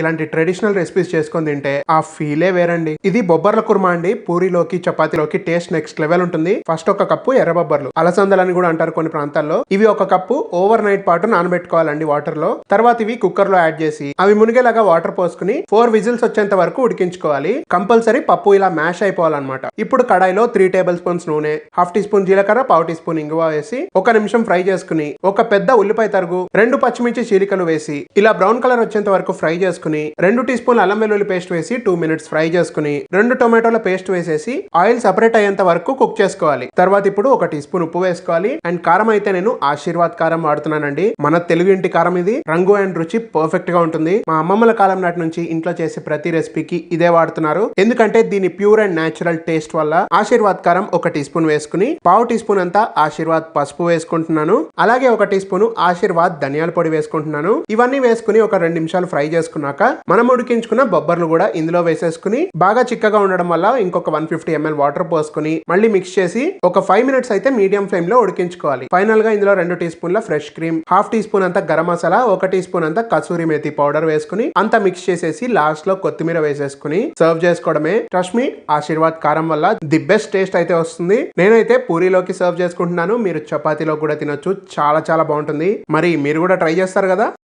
ఇలాంటి traditional recipes చేసుకొని తింటే ఆ ఫీలే వేరండి. ఇది బొబ్బర్ల కుర్మా అండి. పూరిలోకి చపాతీలోకి టేస్ట్ నెక్స్ట్ లెవెల్ ఉంటుంది. ఫస్ట్ ఒక కప్పు ఎర్ర బొబ్బర్లు. అలసందలని కూడా అంటారు కొన్ని ప్రాంతాల్లో. ఇవి ఒక కప్పు ఓవర్ నైట్ పాటు నానబెట్టుకోవాలండి వాటర్లో తర్వాత ఇవి కుక్కర్లో యాడ్ చేసి అవి మునిగేలాగా వాటర్ పోసుకుని ఫోర్ విజిల్స్ వచ్చేంత వరకు ఉడికించుకోవాలి. కంపల్సరీ పప్పు ఇలా మ్యాష్ అయిపోవాలన్నమాట. ఇప్పుడు కడాయిలో త్రీ టేబుల్ స్పూన్స్ నూనె హాఫ్ టీ స్పూన్ జీలకర్ర పావు టీ స్పూన్ ఇంగువ వేసి ఒక నిమిషం ఫ్రై చేసుకుని ఒక పెద్ద ఉల్లిపాయ తరుగు రెండు పచ్చిమిర్చి చీలికలు వేసి ఇలా బ్రౌన్ కలర్ వచ్చేంత వరకు ఫ్రై చేసుకుని రెండు టీ స్పూన్ అల్లం వెల్లుల్లి పేస్ట్ వేసి టూ మినిట్స్ ఫ్రై చేసుకుని రెండు టొమాటోల పేస్ట్ వేసేసి ఆయిల్ సెపరేట్ అయ్యేంత వరకు కుక్ చేసుకోవాలి. తర్వాత ఇప్పుడు ఒక టీ స్పూన్ ఉప్పు వేసుకోవాలి. అండ్ కారం అయితే నేను ఆశీర్వాద్ కారం వాడుతున్నానండి. మన తెలుగు ఇంటి కారం ఇది. రంగు అండ్ రుచి పర్ఫెక్ట్గా ఉంటుంది. మా అమ్మమ్మల కాలం నాటి నుంచి ఇంట్లో చేసే ప్రతి రెసిపీకి ఇదే వాడుతున్నారు. ఎందుకంటే దీని ప్యూర్ అండ్ నేచురల్ టేస్ట్ వల్ల ఆశీర్వాద్ కారం ఒక టీ స్పూన్ వేసుకుని పావు టీ స్పూన్ అంతా ఆశీర్వాద్ పసుపు వేసుకుంటున్నాను. అలాగే ఒక టీ స్పూన్ ఆశీర్వాద్ ధనియాల పొడి వేసుకుంటున్నాను. ఇవన్నీ వేసుకుని ఒక రెండు నిమిషాలు ఫ్రై వేసుకున్నాక మనం ఉడికించుకున్న బొబ్బర్లు కూడా ఇందులో వేసేసుకుని బాగా చిక్కగా ఉండడం వల్ల ఇంకొక వన్ ఫిఫ్టీ ఎంఎల్ వాటర్ పోసుకుని మళ్ళీ మిక్స్ చేసి ఒక ఫైవ్ మినిట్స్ అయితే మీడియం ఫ్లేమ్లో ఉడికించుకోవాలి. ఫైనల్గా ఇందులో రెండు టీ స్పూన్ల fresh cream half teaspoon అంతా గరం మసాలా ఒక టీ స్పూన్ అంతా కసూరి మేతి పౌడర్ వేసుకుని అంతా మిక్స్ చేసేసి లాస్ట్లో కొత్తిమీర వేసేసుకుని సర్వ్ చేసుకోవడమే. ట్రస్ట్ మీ ఆశీర్వాద్ కారం వల్ల ది బెస్ట్ టేస్ట్ అయితే వస్తుంది. నేనైతే పూరీలోకి సర్వ్ చేసుకుంటున్నాను. మీరు చపాతీలో కూడా తినొచ్చు. చాలా చాలా బాగుంటుంది. మరి మీరు కూడా ట్రై చేస్తారు కదా?